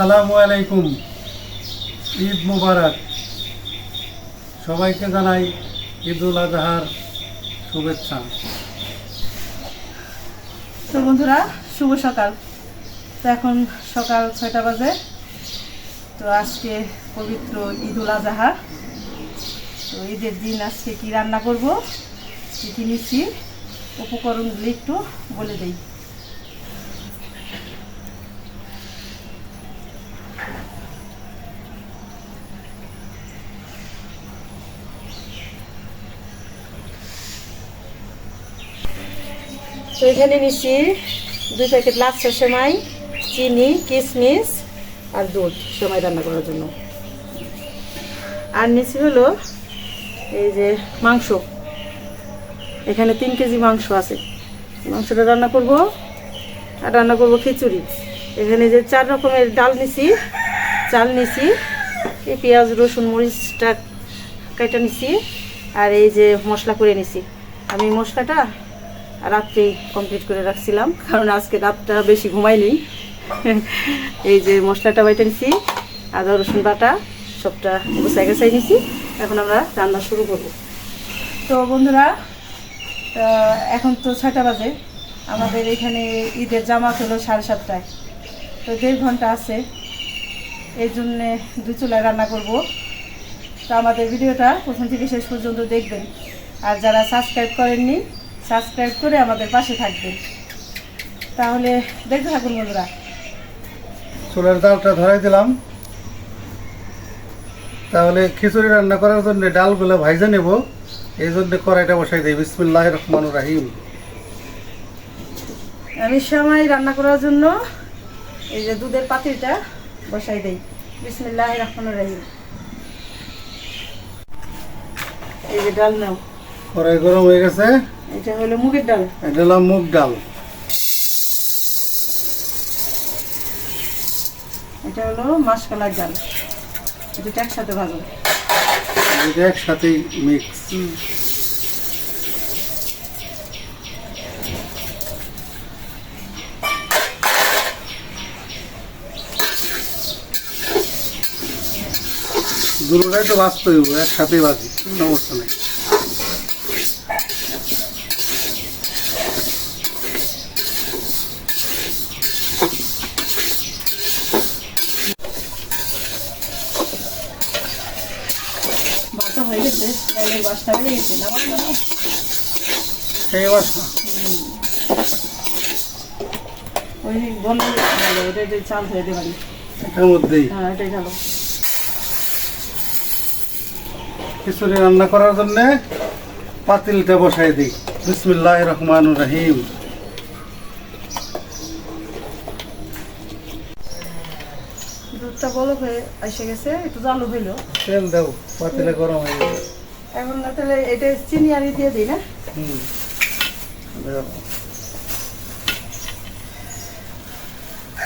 আসসালামু আলাইকুম। ঈদ মুবারক। সবাইকে জানাই ঈদ উল আজহার শুভেচ্ছা। তো বন্ধুরা, শুভ সকাল। তো এখন সকাল ছয়টা বাজে। তো আজকে পবিত্র ঈদ উল আজহা। তো ঈদের দিন আজকে কি রান্না করব? কী কী নিচ্ছি? উপকরণগুলি একটু বলে দেই। তো এখানে নিচ্ছি দুই প্যাকেট লাচ্ছা সেমাই, চিনি কিশমিশ আর দুধ সেমাই রান্না করার জন্য। আর নিচ্ছি হলো এই যে মাংস। এখানে তিন কেজি মাংস আছে। মাংসটা রান্না করব আর রান্না করব খিচুড়ি। এখানে যে চার রকমের ডাল নিছি, চাল নিছি, এই পেঁয়াজ, রসুন, মরিচটা কেটে নিছি, আর এই যে মশলা করে নিছি। আমি মশলাটা রাত্রেই কমপ্লিট করে রাখছিলাম, কারণ আজকে রাতটা বেশি ঘুমাইনি। এই যে মশলাটা বাইটে নিছি, আদা, রসুন বাটা, সবটা গোছাই গোছাই নিছি। এখন আমরা রান্না শুরু করব। তো বন্ধুরা এখন তো ছয়টা বাজে। আমাদের এখানে ঈদের জামা হলো সাড়ে সাতটায়। তো দেড় ঘণ্টা আছে। এই জন্যে দু চুলায় রান্না করব। তো আমাদের ভিডিওটা প্রথম থেকে শেষ পর্যন্ত দেখবেন। আর যারা সাবস্ক্রাইব করেননি সাবস্ক্রাইব করে আমাদের পাশে থাকবেন। তাহলে দেখতে থাকুন বন্ধুরা। চুলের ডালটা ধরাই দিলাম। তাহলে খিচুড়ি রান্না করার জন্য ডালগুলো ভাইজে নেব। এই জন্য কড়াইটা বসাই দিই। বিসমুল্লাহ রহমান রাহিম। আমি সময় রান্না করার জন্য এই যে দুধের পাতিলটা বসাই দিই। বিসমিল্লাহ রহমান রাহিম। এই যে ডাল নাও। কড়াই গরম হয়ে গেছে। এটা হলো মুগের ডাল। এটা হলাম মুগ ডাল। এটা হলো মাসকলার ডাল। দুটো একসাথে ভাজো এটা একসাথেই মিক্স দুটোটাই তো বাঁচতে হইব একসাথেই বাজি সমস্যা নেই বাসা হয়ে গেছে ডালের বাসটা হয়ে না সেই বাসা ওই বন্ধ ভালো এটা এটা চাল দিতে পারি। এটার মধ্যেই। এটাই ভালো খিচুড়ি রান্না করার জন্য পাতিলটা বসাই দিই। বিসমুল্লাহ রহমান রাহিম। দুধটা বলো হয়ে এসে গেছে একটু জালু হইল। তেল দাও পাতিলে গরম হয়ে যাবে এখন না তাহলে এটা চিনি আর দিয়ে দিই না? হুম।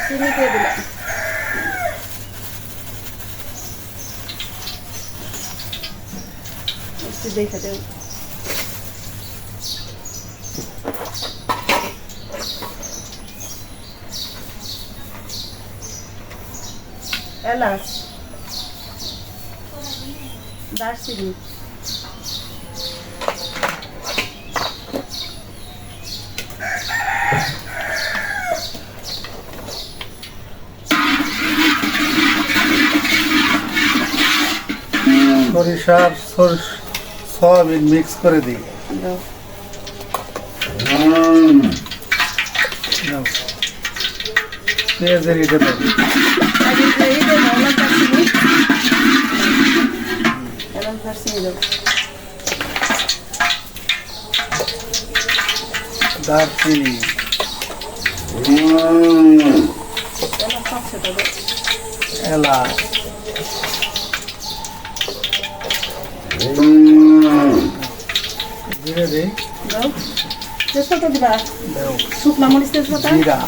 চিনি দিয়ে দিলাম। দেখে দেব। এলাচ। দারচিনি। সরিষ সয়াবিন মিক্স করে দিই। পেঁয়াজের এটা দারচিনি। এলাচ। জিরে দিই দাও তেজপাতা দিবা দাও শুকনা মরিচ তেজপাতা জিরা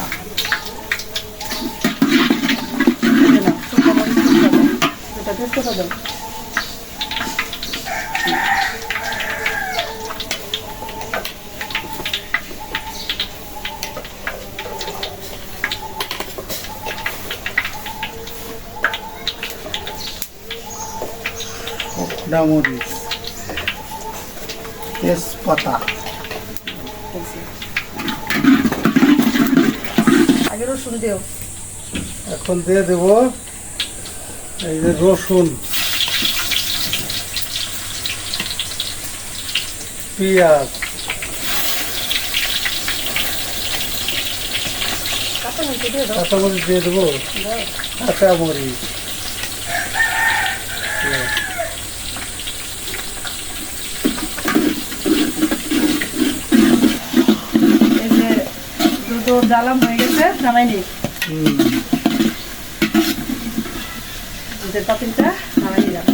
শুকনা মরিচ তেজপাতা এটা তেজপাতা দাও ডামরিচ তেজপাতা। আগে রসুন দিও। এখন দিয়ে দেব এই যে রসুন পেঁয়াজ। কাঁচামরিচ দিয়ে দেবো। কাঁচামরিচ এই যে দুটো জ্বালাম হয়ে গেছে নামাই নি। হুম, যে পাতিলটা নামাই নিলাম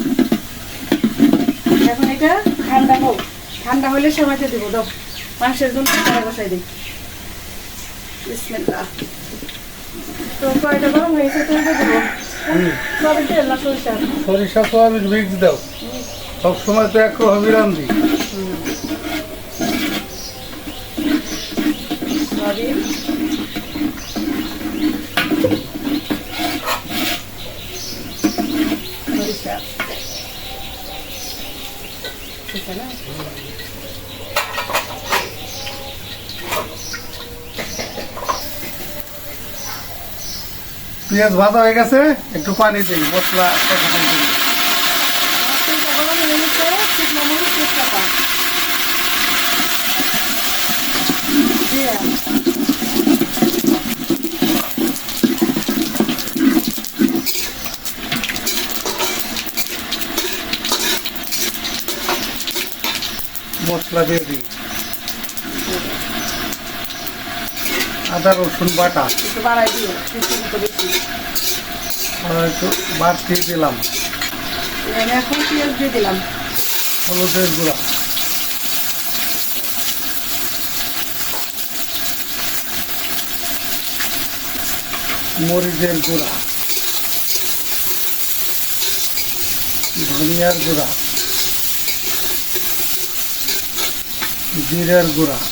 এখন এটা ঠান্ডা হোক ঠান্ডা হলে সময়তে দেবো দাও। মাংসের জন্য বসাই দিই। তো কয়টা গরম হয়েছে তো দেবো? সরিষা সরিষা সোয়াবিন মিক্স দাও। সবসময় তো একরকমই রান্ধি। সয়াবিন সরিষা ঠিক আছে না পেঁয়াজ ভাজা হয়ে গেছে, একটু পানি দিই, মশলা দিয়ে মশলা দিয়ে দিই। আদা রসুন বাটা। বাড়াই দিও। একটু বাড়তি দিলাম। এখন পেঁয়াজ দিয়ে দিলাম। হলুদের গুঁড়া। মরিচের গুঁড়া। ধনিয়ার গুঁড়া। জিরের গুঁড়া।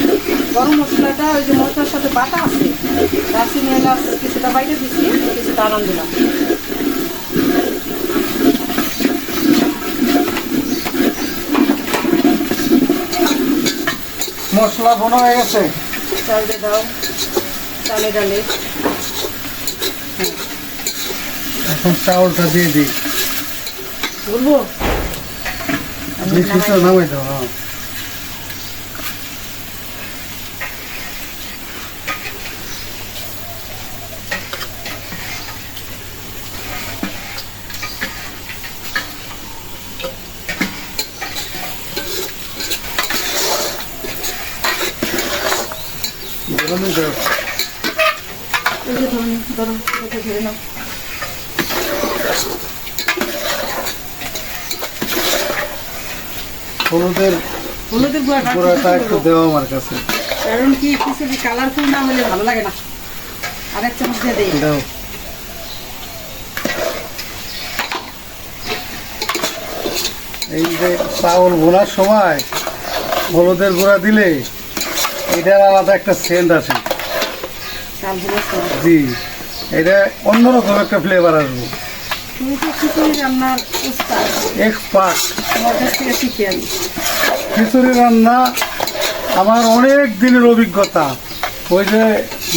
গরম মশলাটা ওই যে মশলার সাথে বাটা আছে দারচিনি এলাচ কিছুটা বাইরে দিচ্ছি কিছুটা আনাম দিলাম। মশলা বোনা হয়ে গেছে। চাল দিয়ে দাও চালে ডালে। এখন চাউলটা দিয়ে দিই। বলব? নামাই দাও হ্যাঁ। ধরে নাও। হলুদের হলুদের গুঁড়াটা একটু। দেওয়া আমার কাছে। কারণ কি খিচুড়ি কালারফুল না হলে ভালো লাগে না। আর এক চামচ দিয়ে দেই। দাও। এই যে চাউল ভোনার সময় হলুদের গুঁড়া দিলে এটার আলাদা একটা সেন্ট আসে ভুলে জি এটা অন্যরকম একটা ফ্লেভার আসবে। খিচুড়ি রান্না আমার অনেক দিনের অভিজ্ঞতা। ওই যে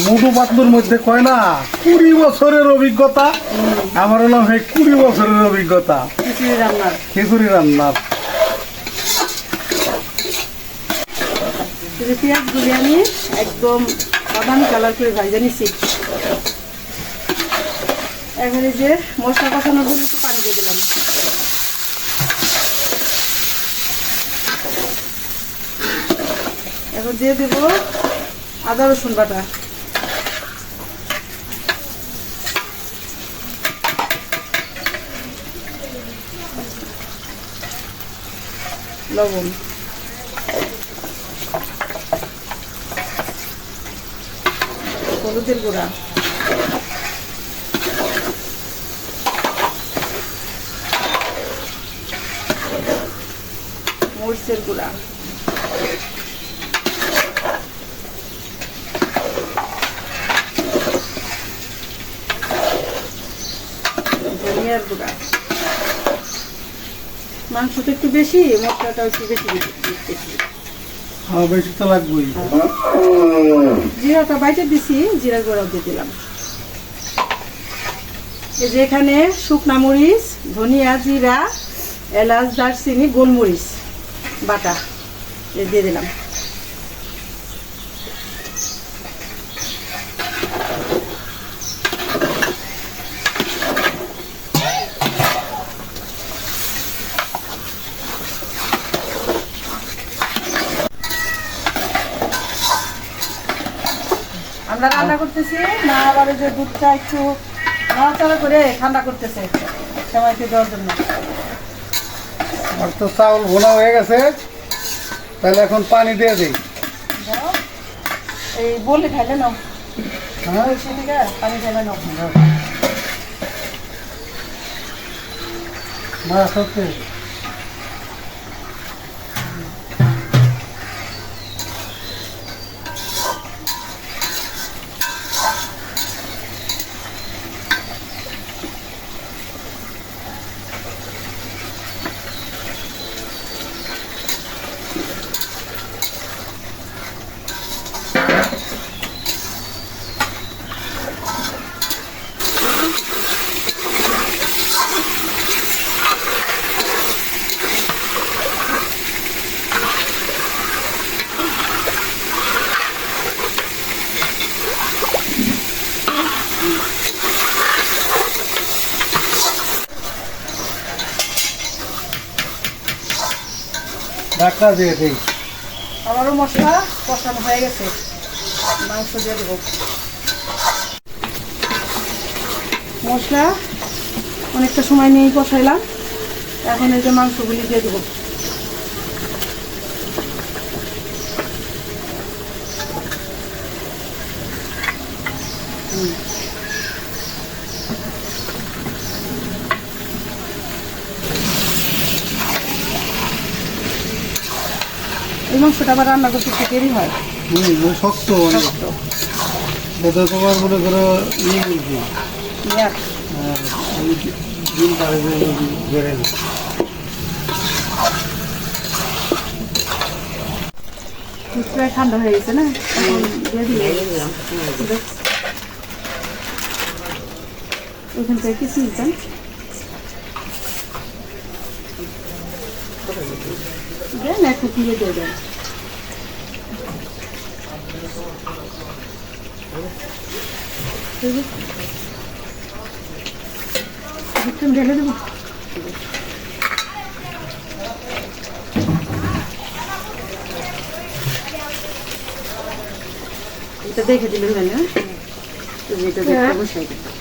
মুটু পাতলুর মধ্যে কয় না কুড়ি বছরের অভিজ্ঞতা? আমার হলো এই কুড়ি বছরের অভিজ্ঞতা। খিচুড়ি রান্নার। খিচুড়ি রান্নার। এই পেঁয়াজগুলি আমি একদম বাদামি কালার করে ভাজা নিছি। এখন যে মশলা কষানোর জন্য একটু পানি দিয়ে দিলাম। এখন দিয়ে দেব আদা, রসুন বাটা। লবণ। হলুদের গুঁড়া। মরিচের গুঁড়া। ধনিয়ার গুঁড়া। মাংসটা একটু বেশি মশলাটা একটু বেশি বেশি জিরাটা দিছি জিরা দিয়ে দিলাম। শুকনা মরিচ, ধনিয়া জিরা, এলাচ, দারচিনি, গোলমরিচ, বাটা দিয়ে দিলাম আমরা রান্না করতেছি না আবার যে দুধটা একটু নাড়াচাড়া করে ঠান্ডা করতেছে সময়কে দেওয়ার জন্য। আর তো চাউল ভোনা হয়ে গেছে তাহলে এখন পানি দিয়ে দিই। এই বলে খাইলে নাও। হ্যাঁ? পানি খাইলে নাও। না সত্যি। ঢাকা দিয়ে দিই। আমারও মশলা কষানো হয়ে গেছে। মাংস দিয়ে দেবো। মশলা অনেকটা সময় নিয়েই কষাইলাম। এখন এই যে মাংসগুলি দিয়ে দেবো। এই মাংসটা আবার রান্না করতে একটু দেরি হয়। শক্ত শক্ত। তোমার মনে করো ইয়ে বলছি। দিন পারে বেড়ে প্রায় ঠান্ডা হয়ে গেছে না? এখন দিয়ে। থেকে কিছু নিতেন দেন একটু দিয়ে দিয়ে দেন একটু ঢেলে দেবো এটা দেখে দিলে হবে না তুমি এটা দেখে বসাই দিবে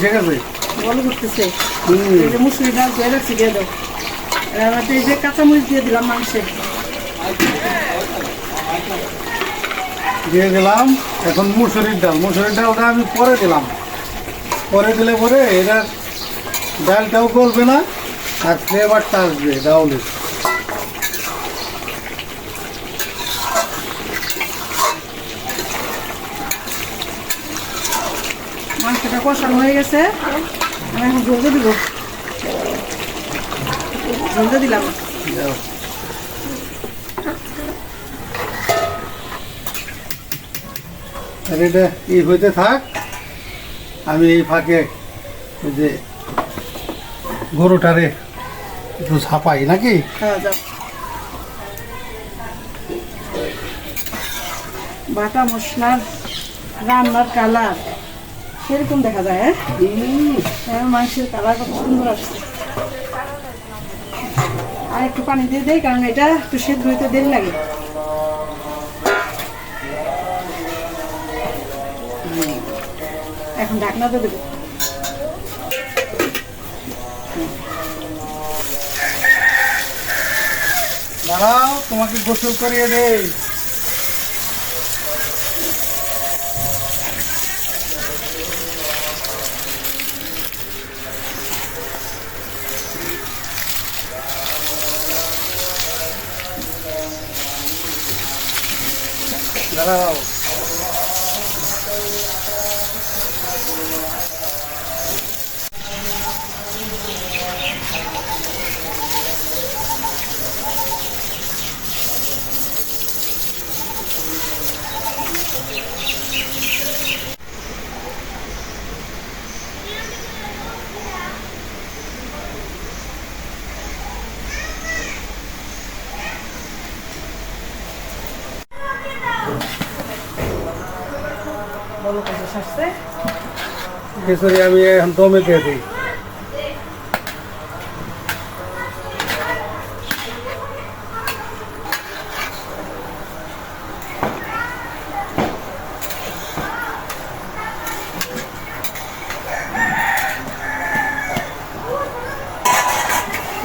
এসে গেছে? বলো করতেছে এই যে মুসুরি ডাল ধুয়ে রাখছি দিয়ে দাও এই যে কাঁচামরিচ দিয়ে দিলাম মাংসে। দিয়ে দিলাম এখন মুসুরির ডাল। মুসুরির ডালটা আমি পরে দিলাম। পরে দিলে পরে এটা ডালটাও গলবে না আর ফ্লেভারটা আসবে ডাউলের মাংসটা কষানো হয়ে গেছে। আমি এখন ঝোলতে দিব। ঝোলতে দিলাম। আর এটা ই হইতে থাক? আমি এই ফাঁকে ওই যে গরুটারে একটু ছাপাই নাকি? হ্যাঁ বাটা মশলার রান্নার কালার সেরকম দেখা যায় হ্যাঁ? হ্যাঁ মাংসের কালার কত সুন্দর আসছে। আর একটু পানি দিয়ে দেয় কারণ এটা একটু সেদ্ধ হইতে দেরি লাগে। এখন ঢাকনাতে দেবো। দাঁড়াও তোমাকে গোসল করিয়ে দেই। দাঁড়াও বলো কত আসছে খিচুড়ি আমি এখন দমে দিয়ে দিই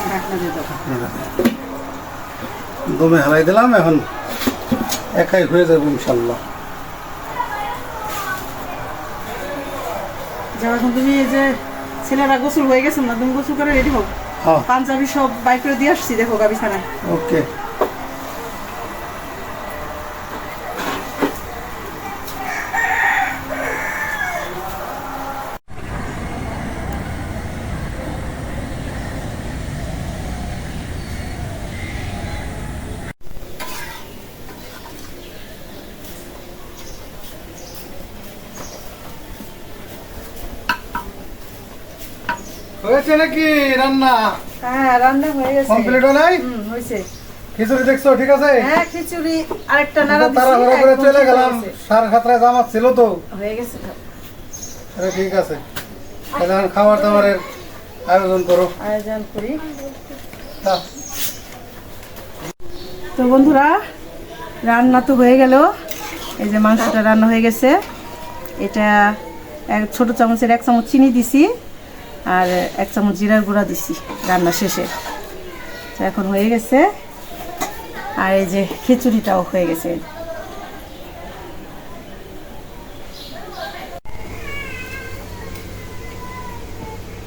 ঢাকনা দিয়ে দেবো দমে হালাই দিলাম এখন একাই হয়ে যাবে ইনশাল্লাহ তুমি এই যে ছেলেরা গোসল হয়ে গেছে না তুমি গোসল করে রেডি হোক হ্যাঁ। পাঞ্জাবি সব বাইক করে দিয়ে আসছি দেখো গাবি ওকে হয়েছে নাকি রান্না হ্যাঁ রান্না হয়ে গেছে। কমপ্লিট হুম হয়েছে। খিচুড়ি দেখছ ঠিক আছে? হ্যাঁ খিচুড়ি আরেকটা নাড়া দিছি তাড়াহুড়া করে একদম চলে গেলাম। গেছে। সাড়ে সাতটায় জামাত ছিল তো। হয়ে গেছে আরে ঠিক আছে। তাহলে খাবার দাবারের আয়োজন করো। আয়োজন করি। তো বন্ধুরা রান্না তো হয়ে গেল। এই যে মাংসটা রান্না হয়ে গেছে। এটা এক ছোট চামচের এক চামচ চিনি দিছি। আর এক চামচ জিরার গুঁড়া দিছি রান্না শেষে। তো এখন হয়ে গেছে। আর এই যে খিচুড়িটাও হয়ে গেছে।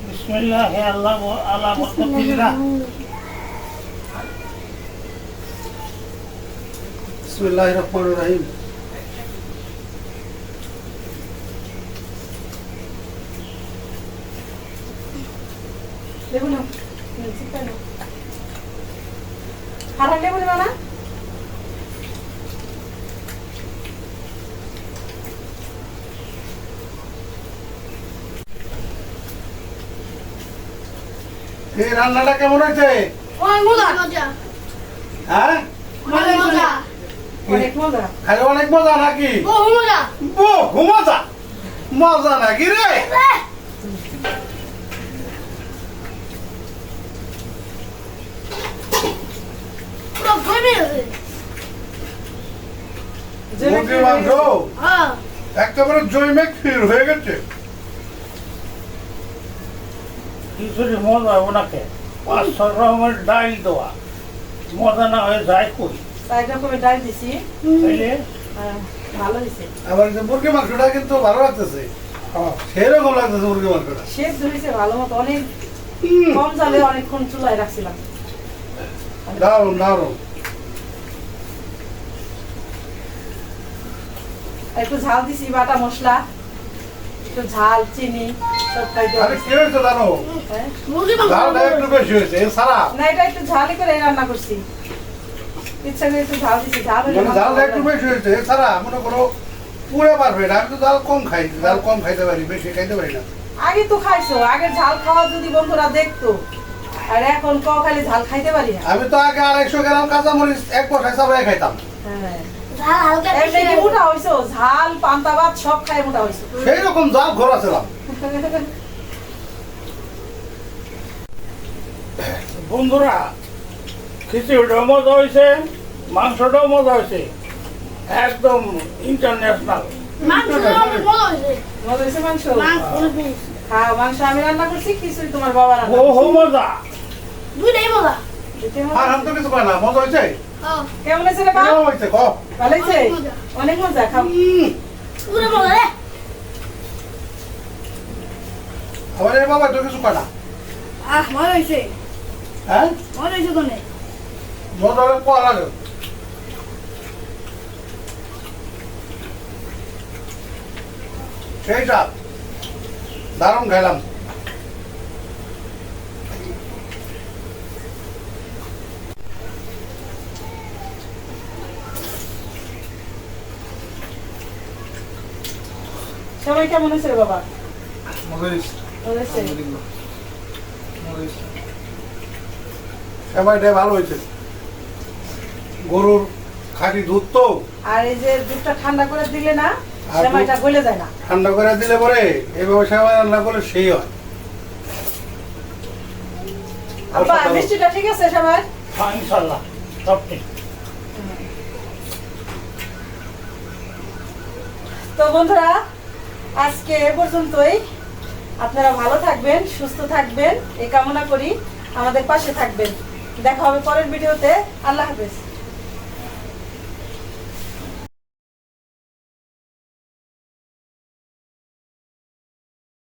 বিসমিল্লাহ আল্লাহ আল্লাহ বরকতিল্লাহ বিসমিল্লাহির রহমানির রহিম। লেবু নাও হারা লেবু নেবা না? এই রান্নাটা কেমন হয়েছে? অনেক মজা। হ্যাঁ? মজা। অনেক মজা। খালি অনেক মজা নাকি? বহু মজা। বহু মজা। মজা নাকি রে পুরো গরমে আছে মুরগির মাংস হ্যাঁ একেবারে জৈমে ক্ষীর হয়ে গেছে। খিচুড়ি মজা ওনাকে। পাঁচ রকমের ডাল দেওয়া। মজা না হয়ে যায় কই? চার রকমের ডাল দিছি। হ্যাঁ, ভালো হয়েছে আবার মুরগি মাংসটা কিন্তু ভালো লাগতেছে। সেরকম লাগতেছে মুরগি মাংসটা। সেদ্ধ হয়েছে ভালো মতো। অনেক কম জালে অনেকক্ষণ চুলায় রাখছিলাম। দারুণ দারুণ একটু ঝাল দিছি বাটা মশলা একটু ঝাল চিনি সব হ্যাঁ? মুরগি মাংস ঝালটা একটু বেশি হয়েছে এ সারা না এটা একটু ঝালই করে রান্না করছি। ইচ্ছা করে একটু ঝাল দিছি ঝাল ঝালটা একটু লাগে। বেশি হয়েছে এছাড়া মনে করো পুরে পারবে না আমি তো ঝাল কম খাই ঝাল কম খাইতে পারি বেশি খাইতে পারি না। আগে তো খাইছো আগে ঝাল খাওয়া যদি বন্ধুরা দেখতো আর এখন ক খালি ঝাল খাইতে পারি না? আমি তো আগে আড়াইশো গ্রাম কাঁচামরিচ এক বসায় চাবাই খাইতাম। হ্যাঁ। ঝাল হালকা এমনি বেশি কি মোটা হইছো ঝাল পান্তা ভাত সব খাই মোটা হইছো। সেই রকম জাল ঘোরা ছিলাম বন্ধুরা খিচুড়িটাও মজা হয়েছে মাংসটাও মজা হয়েছে একদম ইন্টারন্যাশনাল মাংস? আমি রান্না করছি খিচুড়ি তোমার বাবা রান্না মজা। দুইটাই মজা। আর আমি তো কিছু না মজা কেমন রে কেমন ক? ভালো অনেক মজা। খাও। পুরো মজা রে আবার বাবা তো কিছু পাই না। আহ মজা হ্যাঁ? মজা হয়েছে তো নেই মজা হলে পাওয়া লাগে সেইটা দারুণ খাইলাম। সবাই কেমন রে বাবা? মজা হয়েছে মজা হয়েছে সেবাইটা ভালো হয়েছে। গরুর খাঁটি দুধ তো। আর এই যে দুধটা ঠান্ডা করে দিলে না সেমাইটা গলে যায় না। ঠান্ডা করে দিলে পরে এইভাবে সেবাই রান্না করলে সেই হয়। আব্বা মিষ্টিটা ঠিক আছে সবাই হ্যাঁ, সব ঠিক। তো বন্ধুরা আজকে এ পর্যন্তই। আপনারা ভালো থাকবেন, সুস্থ থাকবেন, এই কামনা করি। আমাদের পাশে থাকবেন। দেখা হবে পরের ভিডিওতে। আল্লাহ হাফেজ।